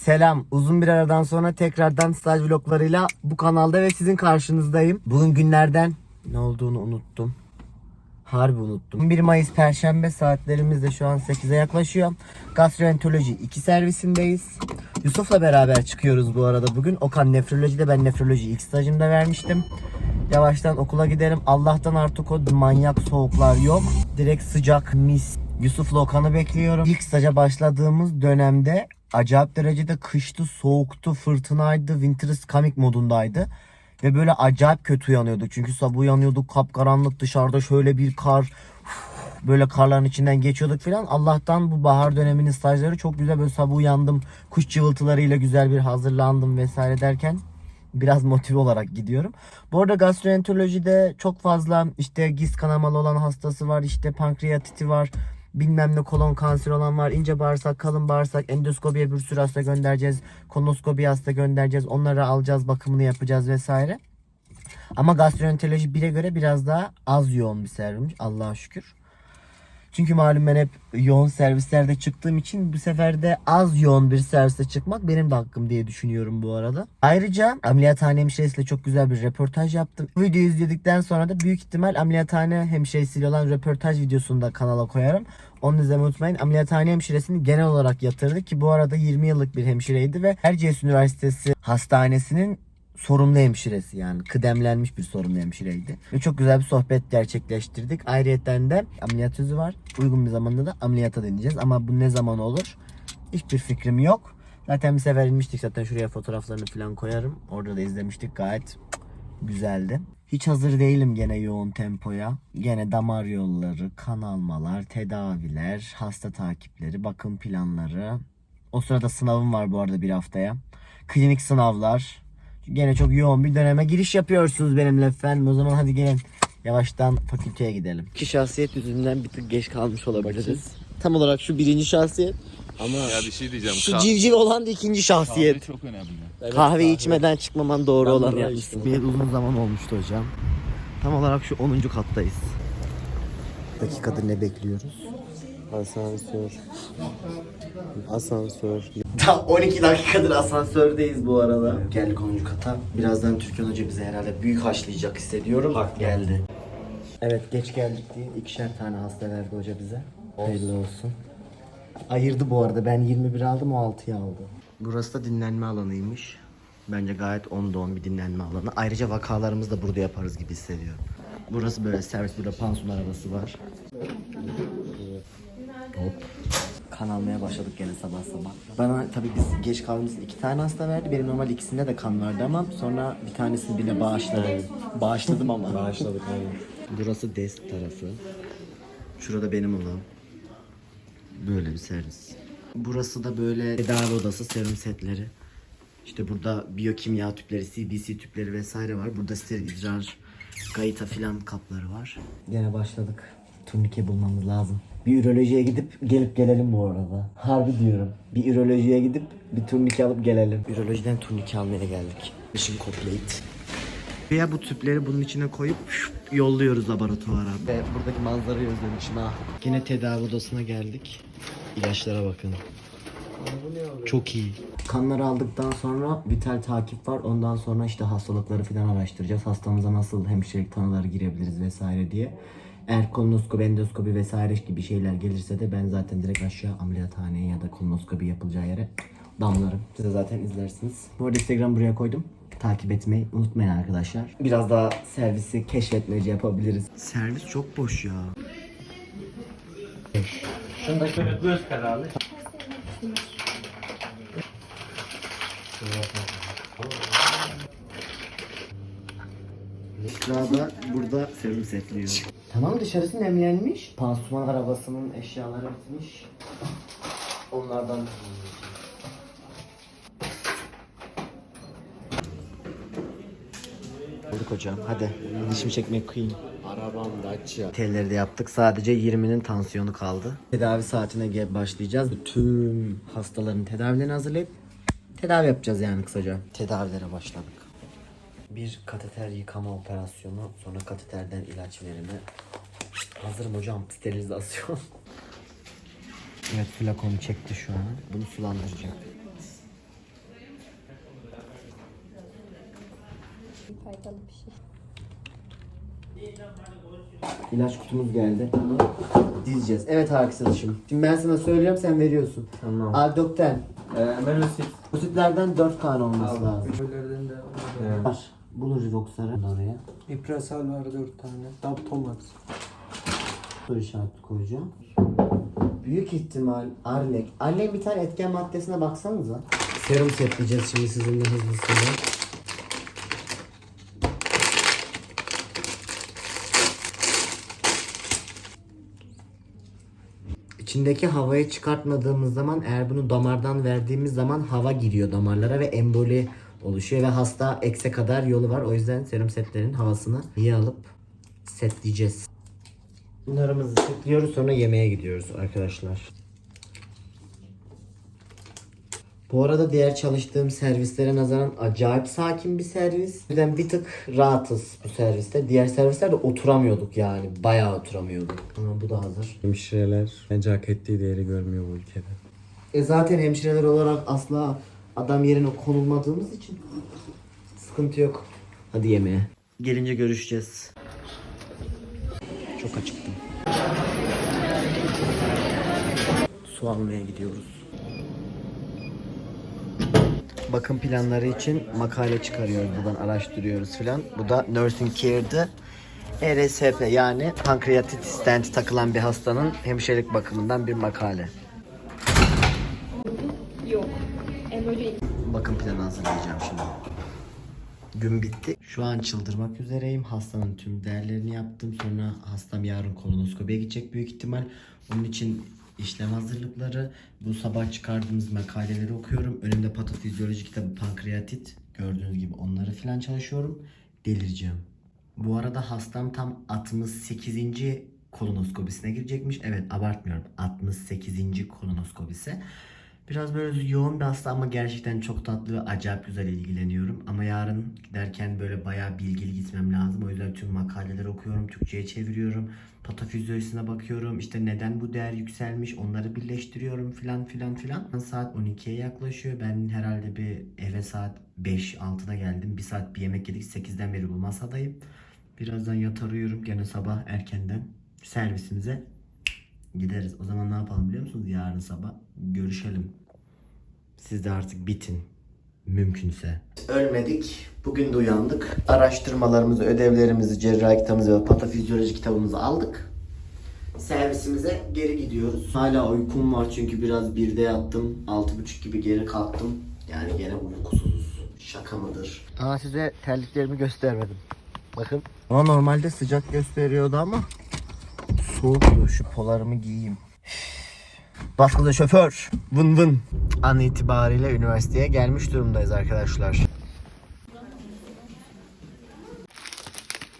Selam. Uzun bir aradan sonra tekrardan staj vloglarıyla bu kanalda ve sizin karşınızdayım. Bugün günlerden ne olduğunu unuttum. Harbi unuttum. 1 Mayıs Perşembe saatlerimiz de şu an 8'e yaklaşıyor. Gastroenteroloji 2 servisindeyiz. Yusuf'la beraber çıkıyoruz bu arada bugün. Okan nefrolojide ben nefroloji ilk stajımda vermiştim. Yavaştan okula gidelim. Allah'tan artık o manyak soğuklar yok. Direkt sıcak mis. Yusuf'la Okan'ı bekliyorum. İlk staja başladığımız dönemde acayip derecede kıştı, soğuktu, fırtınaydı, winter is coming modundaydı. Ve böyle acayip kötü uyanıyorduk. Çünkü sabah uyanıyorduk kapkaranlık dışarıda şöyle bir kar. Böyle karların içinden geçiyorduk falan. Allah'tan bu bahar döneminin stajları çok güzel. Böyle sabah uyandım. Kuş cıvıltılarıyla güzel bir hazırlandım vesaire derken biraz motive olarak gidiyorum. Bu arada gastroenterolojide çok fazla işte giz kanamalı olan hastası var. işte pankreatiti var. Bilmem ne kolon kanseri olan var. ince bağırsak, kalın bağırsak, endoskopiye bir sürü hasta göndereceğiz. Kolonoskopi hasta göndereceğiz. Onları alacağız, bakımını yapacağız vesaire. Ama gastroenteroloji 1'e göre biraz daha az yoğun bir servis. Allah'a şükür. Çünkü malum ben hep yoğun servislerde çıktığım için bu sefer de az yoğun bir serviste çıkmak benim de hakkım diye düşünüyorum bu arada. Ayrıca ameliyathane hemşiresiyle çok güzel bir röportaj yaptım. Videoyu izledikten sonra da büyük ihtimal ameliyathane hemşiresiyle olan röportaj videosunu da kanala koyarım. Onu izlemeyi unutmayın. Ameliyathane hemşiresini genel olarak yatırdı ki bu arada 20 yıllık bir hemşireydi ve Erciyes Üniversitesi Hastanesi'nin sorumlu hemşiresi yani kıdemlenmiş bir sorumlu hemşireydi. Ve çok güzel bir sohbet gerçekleştirdik. Ayrıyeten de ameliyat sözü var. Uygun bir zamanda da ameliyata deneyeceğiz. Ama bu ne zaman olur? Hiçbir fikrim yok. Zaten bir sefer inmiştik. Zaten şuraya fotoğraflarını falan koyarım. Orada da izlemiştik. Gayet güzeldi. Hiç hazır değilim gene yoğun tempoya. Gene damar yolları, kan almalar, tedaviler, hasta takipleri, bakım planları. O sırada sınavım var bu arada bir haftaya. Klinik sınavlar. Gene çok yoğun bir döneme giriş yapıyorsunuz benimle efendim. O zaman hadi gelin yavaştan fakülteye gidelim. İki şahsiyet yüzünden bir tık geç kalmış olabiliriz. Tam olarak şu birinci şahsiyet. Ama Ya bir şey diyeceğim. şu civciv olan da ikinci şahsiyet. kahve çok önemli. kahve içmeden çıkmaman doğru Ben olan yapmışsın. Bir uzun zaman olmuştu hocam. Tam olarak şu 10. kattayız. Dakikadır ne bekliyoruz? Asansör. Asansör. Tam 12 dakikadır asansördeyiz bu arada. Geldik 10. kata. Birazdan Türkan Hoca bize herhalde büyük haşlayacak hissediyorum. Bak geldi. Evet geç geldik diye ikişer tane hasta verdi hoca bize. Hayırlı olsun. Ayırdı bu arada. Ben 21 aldım o 6'yı aldı. Burası da dinlenme alanıymış. Bence gayet 10'da 10 bir dinlenme alanı. Ayrıca vakalarımızı da burada yaparız gibi hissediyorum. Burası böyle servis, burada pansuman arabası var. Kan almaya başladık gene sabah sabah. Bana tabii biz geç kaldığımız için iki tane hasta verdi. Benim normal ikisinde de kan vardı ama sonra bir tanesini bile bağışladım. Bağışladım ama. Bağışladık aynen. Burası desk tarafı. Şurada benim olan. Böyle bir servis. Burası da böyle tedavi odası, serum setleri. İşte burada biyokimya tüpleri, CBC tüpleri vesaire var. Burada steril idrar, gayita filan kapları var. Gene başladık. Turnike bulmamız lazım. Bir ürolojiye gidip gelip gelelim bu arada. Harbi diyorum. Bir ürolojiye gidip bir turnike alıp gelelim. Ürolojiden turnike almaya geldik. Mission complete. Veya bu tüpleri bunun içine koyup şup, yolluyoruz laboratuvara. Ve buradaki manzarayı özlemişim ha. Yine tedavi odasına geldik. İlaçlara bakın. Çok iyi. Kanları aldıktan sonra vital takip var. Ondan sonra işte hastalıkları falan araştıracağız. Hastamıza nasıl hemşirelik tanıları girebiliriz vesaire diye. Eğer kolonoskopi, endoskopi vesaire gibi şeyler gelirse de ben zaten direkt aşağı ameliyathaneye ya da kolonoskopi yapılacağı yere damlarım. Siz de zaten izlersiniz. Bu arada Instagram buraya koydum. Takip etmeyi unutmayın arkadaşlar. Biraz daha servisi keşfetmece yapabiliriz. Servis çok boş ya. Sırada burada serum setliyor. Tamam dışarısı nemlenmiş. Pansuman arabasının eşyaları bitmiş. Onlardan Olduk hocam hadi dişimi çekmeye koyayım. Arabam Dacia. Telleri de yaptık. Sadece 20'nin tansiyonu kaldı. Tedavi saatine gel başlayacağız. Tüm hastaların tedavilerini hazırlayıp tedavi yapacağız yani kısaca. Tedavilere başladık bir kateter yıkama operasyonu, sonra kateterden ilaç verimi. Hazırım hocam, sterilizasyon. evet, flakonu çekti şu an. Bunu sulandıracak. Şey. İlaç kutumuz geldi. Dizeceğiz. Evet arkadaşım. Şimdi ben sana söylüyorum sen veriyorsun. Tamam. Aldokten. Ee, ben Ösit. Ösitlerden 4 tane olması lazım. Öbürlerden de var. Var. Bulur Rivox'ları oraya. İprasal var dört tane. Daptomax. Soru işareti koyacağım. Büyük ihtimal Arlek. Arlek'in bir tane etken maddesine baksanıza. Serum setleyeceğiz şimdi sizinle hızlısıyla. İçindeki havayı çıkartmadığımız zaman eğer bunu damardan verdiğimiz zaman hava giriyor damarlara ve emboli oluşuyor ve hasta ekse kadar yolu var. O yüzden serum setlerin havasını iyi alıp setleyeceğiz. Bunlarımızı setliyoruz sonra yemeğe gidiyoruz arkadaşlar. Bu arada diğer çalıştığım servislere nazaran acayip sakin bir servis. O yüzden bir tık rahatız bu serviste. Diğer servislerde oturamıyorduk yani. Bayağı oturamıyorduk. Ama bu da hazır. Hemşireler bence hak ettiği değeri görmüyor bu ülkede. E zaten hemşireler olarak asla adam yerine konulmadığımız için sıkıntı yok. Hadi yemeğe. Gelince görüşeceğiz. Çok acıktım. Su almaya gidiyoruz. Bakım planları için makale çıkarıyoruz buradan araştırıyoruz filan. Bu da Nursing Care'de ERSP yani pankreatit stenti takılan bir hastanın hemşirelik bakımından bir makale. Yok. Emoli Bakım hazırlayacağım şimdi. Gün bitti. Şu an çıldırmak üzereyim. Hastanın tüm değerlerini yaptım. Sonra hastam yarın kolonoskopiye gidecek büyük ihtimal. Onun için işlem hazırlıkları. Bu sabah çıkardığımız makaleleri okuyorum. Önümde patofizyoloji kitabı pankreatit. Gördüğünüz gibi onları falan çalışıyorum. Delireceğim. Bu arada hastam tam 68. kolonoskopisine girecekmiş. Evet abartmıyorum. 68. kolonoskopisi. Biraz böyle yoğun bir hasta ama gerçekten çok tatlı ve acayip güzel ilgileniyorum. Ama yarın giderken böyle bayağı bilgili gitmem lazım. O yüzden tüm makaleleri okuyorum, Türkçe'ye çeviriyorum. Patofizyolojisine bakıyorum. İşte neden bu değer yükselmiş onları birleştiriyorum filan filan filan. Saat 12'ye yaklaşıyor. Ben herhalde bir eve saat 5-6'da geldim. Bir saat bir yemek yedik. 8'den beri bu masadayım. Birazdan yatar uyurum. Gene sabah erkenden servisimize gideriz. O zaman ne yapalım biliyor musunuz? Yarın sabah görüşelim. Siz de artık bitin. Mümkünse. Ölmedik. Bugün de uyandık. Araştırmalarımızı, ödevlerimizi, cerrahi kitabımızı ve patofizyoloji kitabımızı aldık. Servisimize geri gidiyoruz. Hala uykum var çünkü biraz birde yattım. Altı buçuk gibi geri kalktım. Yani gene uykusuzuz. Şaka mıdır? Aa size terliklerimi göstermedim. Bakın. Ama normalde sıcak gösteriyordu ama soğuktu. Şu polarımı giyeyim. Baskıda şoför. Vın vın. An itibariyle üniversiteye gelmiş durumdayız arkadaşlar.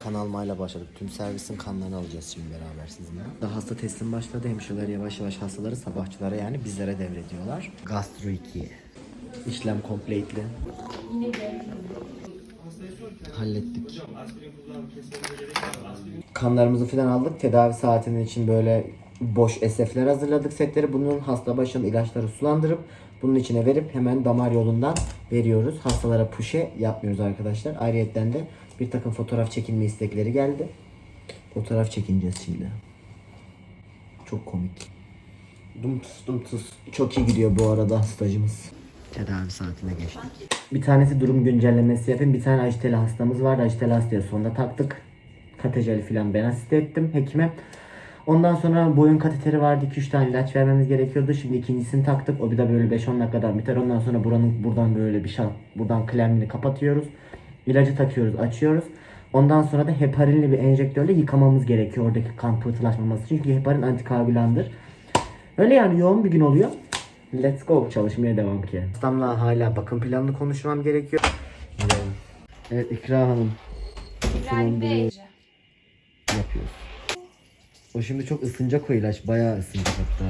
Kan almayla başladık. Tüm servisin kanlarını alacağız şimdi beraber sizinle. Daha hasta teslim başladı. Hemşireler yavaş yavaş hastaları sabahçılara yani bizlere devrediyorlar. Gastro 2. İşlem completely. Hallettik. Kanlarımızı falan aldık. Tedavi saatinin için böyle boş SF'ler hazırladık setleri. Bunun hasta başının ilaçları sulandırıp bunun içine verip hemen damar yolundan veriyoruz. Hastalara puşe yapmıyoruz arkadaşlar. Ayrıyetten de bir takım fotoğraf çekilme istekleri geldi. Fotoğraf çekineceğiz şimdi. Çok komik. Dum tıs dum tıs. Çok iyi gidiyor bu arada stajımız. Tedavi saatine geçtik. Bir tanesi durum güncellemesi yapayım. Bir tane ajiteli hastamız vardı. Ajiteli hastaya sonunda taktık. Katejeli falan ben asist ettim hekime. Ondan sonra boyun kateteri vardı. 2-3 tane ilaç vermemiz gerekiyordu. Şimdi ikincisini taktık. O bir de böyle 5-10 dakikadan biter. Ondan sonra buranın buradan böyle bir şal, buradan klemini kapatıyoruz. İlacı takıyoruz, açıyoruz. Ondan sonra da heparinli bir enjektörle yıkamamız gerekiyor oradaki kan pıhtılaşmaması. Çünkü heparin antikoagülandır. Öyle yani yoğun bir gün oluyor. Let's go çalışmaya devam ki. Hastamla hala bakım planını konuşmam gerekiyor. Evet İkra Hanım İbrahim Bey. yapıyoruz. O şimdi çok ısınacak o ilaç. Bayağı ısınacak hatta.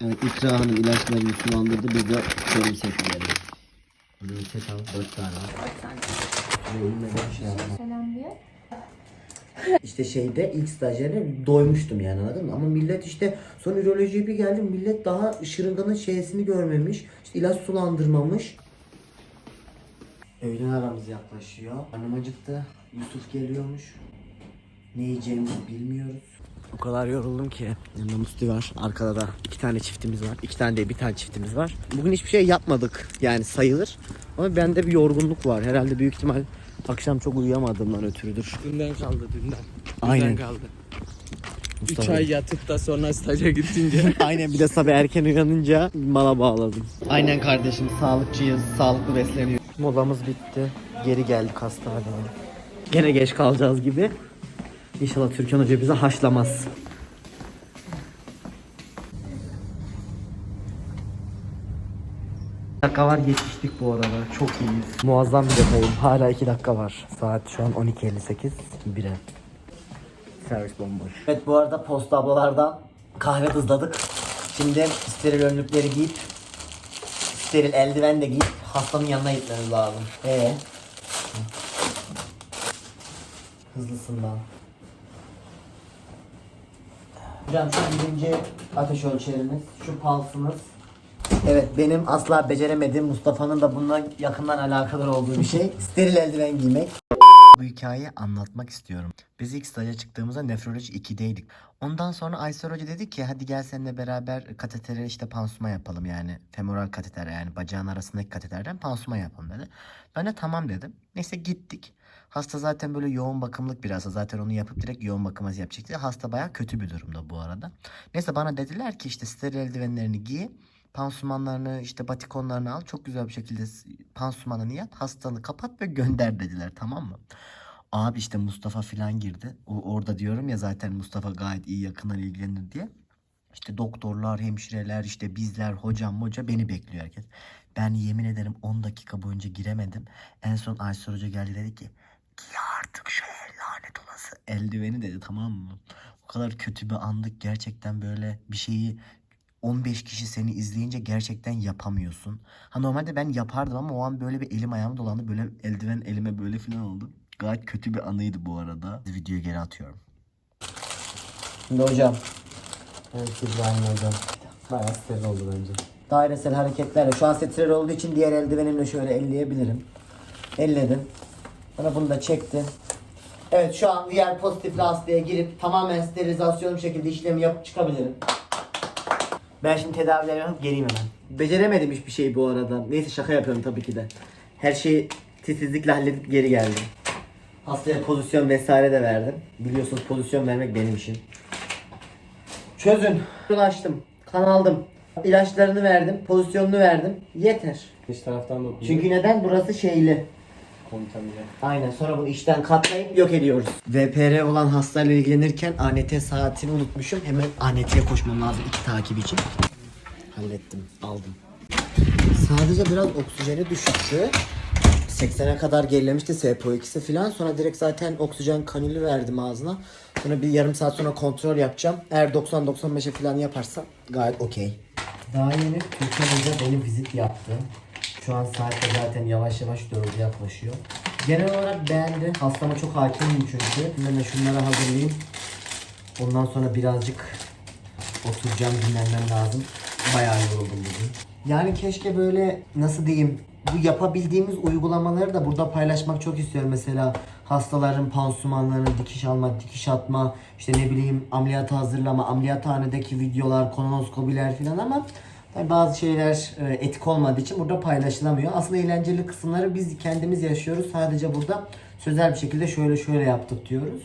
Evet İkra Hanım ilaçlarını sulandırdı. Biz de serum set verelim. Böyle bir set al. Dört tane al. Ölmeden şey yapma. Selam. İşte şeyde ilk stajyerde doymuştum yani anladın mı? Ama millet işte son ürolojiye bir geldim millet daha şırınganın şeysini görmemiş. İşte ilaç sulandırmamış. Öğlen aramız yaklaşıyor. Karnım acıktı. Yusuf geliyormuş. Ne yiyeceğimizi bilmiyoruz. O kadar yoruldum ki. Yanımda Musti var. Arkada da iki tane çiftimiz var. İki tane değil bir tane çiftimiz var. Bugün hiçbir şey yapmadık. Yani sayılır. Ama bende bir yorgunluk var. Herhalde büyük ihtimal akşam çok uyuyamadığımdan ötürüdür. Dünden kaldı dünden. Aynen. Dünden kaldı. 3 Mustafa. ay yatıp da sonra staja gittince. Aynen bir de sabah erken uyanınca mala bağladım. Aynen kardeşim sağlıkçıyız, sağlıklı besleniyoruz. Molamız bitti. Geri geldik hastaneye. Gene geç kalacağız gibi. İnşallah Türkan Hoca bizi haşlamaz. dakika var yetiştik bu arada. Çok iyiyiz. Muazzam bir detayım. Hala 2 dakika var. Saat şu an 12.58. 1'e. Servis bomboş. Evet bu arada posta ablalardan kahve hızladık. Şimdi steril önlükleri giyip steril eldiven de giyip hastanın yanına gitmemiz lazım. Ee. Hızlısın lan. Hocam şu birinci ateş ölçerimiz, şu pulsımız. Evet benim asla beceremediğim Mustafa'nın da bununla yakından alakadar olduğu bir şey. Steril eldiven giymek. Bu hikayeyi anlatmak istiyorum. Biz ilk staja çıktığımızda nefroloji 2'deydik. Ondan sonra Aysel Hoca dedi ki hadi gel seninle beraber katetere işte pansuma yapalım yani. Femoral kateter yani bacağın arasındaki kateterden pansuma yapalım dedi. Ben de tamam dedim. Neyse gittik. Hasta zaten böyle yoğun bakımlık bir hasta. Zaten onu yapıp direkt yoğun bakıma yapacaktı. Hasta bayağı kötü bir durumda bu arada. Neyse bana dediler ki işte steril eldivenlerini giy. Pansumanlarını işte batikonlarını al. Çok güzel bir şekilde pansumanını yap. Hastanı kapat ve gönder dediler tamam mı? Abi işte Mustafa filan girdi. O, orada diyorum ya zaten Mustafa gayet iyi yakından ilgilenir diye. İşte doktorlar, hemşireler, işte bizler, hocam, hoca beni bekliyor herkes. Ben yemin ederim 10 dakika boyunca giremedim. En son Aysel Hoca geldi dedi ki giy artık el lanet olası eldiveni dedi tamam mı? O kadar kötü bir andık gerçekten böyle bir şeyi 15 kişi seni izleyince gerçekten yapamıyorsun. Ha normalde ben yapardım ama o an böyle bir elim ayağım dolandı. Böyle eldiven elime böyle falan oldu. Gayet kötü bir anıydı bu arada. Videoyu geri atıyorum. Şimdi hocam. Evet İbrahim hocam. Bayağı steril oldu bence. Dairesel hareketlerle. Şu an steril olduğu için diğer eldivenimle şöyle elleyebilirim. Elledim. Bana bunu da çekti. Evet şu an diğer pozitif hastaya girip tamamen sterilizasyon şekilde işlemi yapıp çıkabilirim. Ben şimdi tedavilerimi yapıp geleyim hemen. Beceremedim hiçbir şey bu arada. Neyse şaka yapıyorum tabii ki de. Her şeyi titizlikle halledip geri geldim. Hastaya pozisyon vesaire de verdim. Biliyorsunuz pozisyon vermek benim işim. Çözün. Ulaştım. Kan aldım. İlaçlarını verdim. Pozisyonunu verdim. Yeter. Hiç taraftan da Çünkü neden? Burası şeyli. Kontamine. Aynen sonra bunu işten katlayıp yok ediyoruz. VPR olan hastayla ilgilenirken ANT saatini unutmuşum. Hemen ANT'ye koşmam lazım iki takip için. Hallettim. Aldım. Sadece biraz oksijeni düşüktü. 80'e kadar gerilemişti SPO2'si falan. Sonra direkt zaten oksijen kanülü verdim ağzına. Sonra bir yarım saat sonra kontrol yapacağım. Eğer 90-95'e falan yaparsa gayet okey. Daha yeni Türkan Hoca beni vizit yaptı. Şu an saatte zaten yavaş yavaş dördü yaklaşıyor. Genel olarak beğendi. Hastama çok hakimim çünkü. Ben de şunları hazırlayayım. Ondan sonra birazcık oturacağım dinlenmem lazım. Bayağı yoruldum bugün. Yani keşke böyle nasıl diyeyim bu yapabildiğimiz uygulamaları da burada paylaşmak çok istiyorum. Mesela hastaların pansumanlarını dikiş alma, dikiş atma, işte ne bileyim ameliyata hazırlama, ameliyathanedeki videolar, kolonoskopiler falan ama tabii bazı şeyler e, etik olmadığı için burada paylaşılamıyor. Aslında eğlenceli kısımları biz kendimiz yaşıyoruz. Sadece burada sözel bir şekilde şöyle şöyle yaptık diyoruz.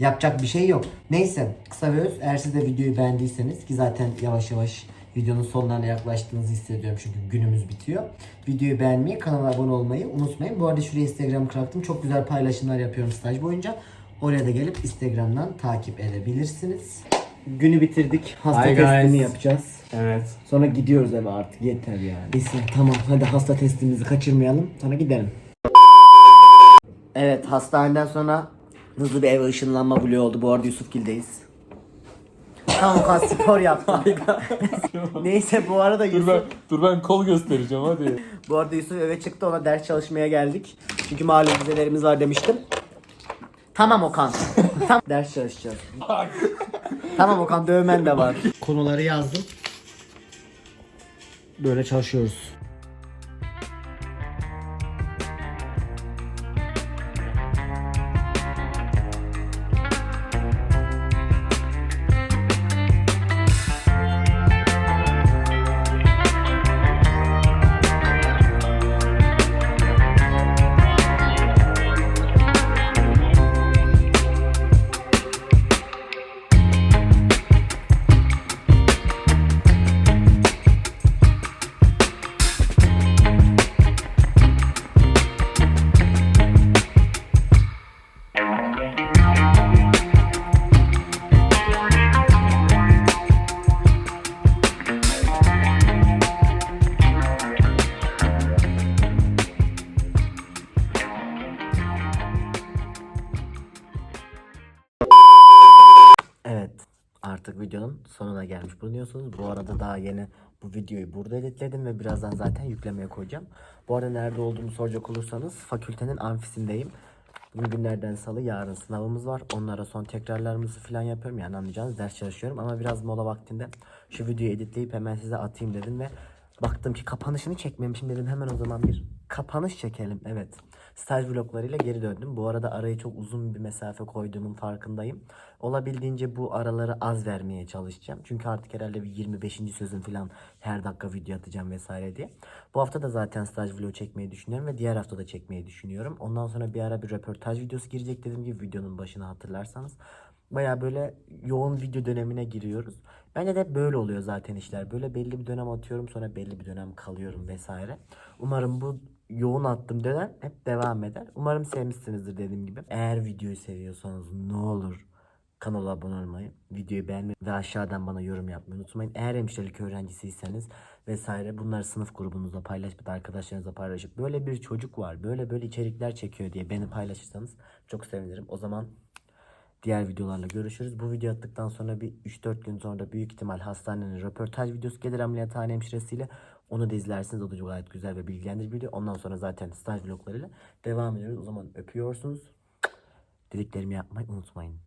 Yapacak bir şey yok. Neyse kısa ve öz. Eğer siz de videoyu beğendiyseniz ki zaten yavaş yavaş videonun sonlarına yaklaştığınızı hissediyorum çünkü günümüz bitiyor. Videoyu beğenmeyi, kanala abone olmayı unutmayın. Bu arada şuraya Instagram bıraktım. Çok güzel paylaşımlar yapıyorum staj boyunca. Oraya da gelip Instagram'dan takip edebilirsiniz. Günü bitirdik. Hasta Hi testini guys. yapacağız. Evet. Sonra gidiyoruz eve artık yeter yani. Neyse tamam hadi hasta testimizi kaçırmayalım. Sonra gidelim. Evet hastaneden sonra hızlı bir eve ışınlanma vlogu oldu. Bu arada Yusufgil'deyiz. Tamam Okan spor yaptım. Neyse bu arada Yusuf, dur ben kol göstereceğim hadi. bu arada Yusuf eve çıktı ona ders çalışmaya geldik. Çünkü malum vizelerimiz var demiştim. Tamam Okan. Tam ders çalışacağız. Tamam Okan dövmen de var. Konuları yazdım. Böyle çalışıyoruz. Videonun sonuna gelmiş bulunuyorsunuz. Bu arada daha yeni bu videoyu burada editledim ve birazdan zaten yüklemeye koyacağım. Bu arada nerede olduğumu soracak olursanız fakültenin amfisindeyim. Bugün günlerden salı yarın sınavımız var. Onlara son tekrarlarımızı falan yapıyorum. Yani anlayacağınız ders çalışıyorum ama biraz mola vaktinde şu videoyu editleyip hemen size atayım dedim ve baktım ki kapanışını çekmemişim dedim hemen o zaman bir kapanış çekelim. Evet. Staj vloglarıyla geri döndüm. Bu arada araya çok uzun bir mesafe koyduğumun farkındayım. Olabildiğince bu araları az vermeye çalışacağım. Çünkü artık herhalde bir 25. sözüm falan her dakika video atacağım vesaire diye. Bu hafta da zaten staj vlog çekmeyi düşünüyorum ve diğer hafta da çekmeyi düşünüyorum. Ondan sonra bir ara bir röportaj videosu girecek dediğim gibi videonun başına hatırlarsanız. Baya böyle yoğun video dönemine giriyoruz. Bence de böyle oluyor zaten işler. Böyle belli bir dönem atıyorum sonra belli bir dönem kalıyorum vesaire. Umarım bu yoğun attığım dönem hep devam eder. Umarım sevmişsinizdir dediğim gibi. Eğer videoyu seviyorsanız ne olur kanala abone olmayı, videoyu beğenmeyi ve aşağıdan bana yorum yapmayı unutmayın. Eğer hemşirelik öğrencisiyseniz vesaire bunları sınıf grubunuzda paylaşıp arkadaşlarınızla paylaşıp böyle bir çocuk var, böyle böyle içerikler çekiyor diye beni paylaşırsanız çok sevinirim. O zaman diğer videolarla görüşürüz. Bu video attıktan sonra bir 3-4 gün sonra büyük ihtimal hastanenin röportaj videosu gelir ameliyathane hemşiresiyle. Onu da izlersiniz. O da gayet güzel ve bilgilendirici bir video. Ondan sonra zaten staj vloglarıyla devam ediyoruz. O zaman öpüyorsunuz. Dediklerimi yapmayı unutmayın.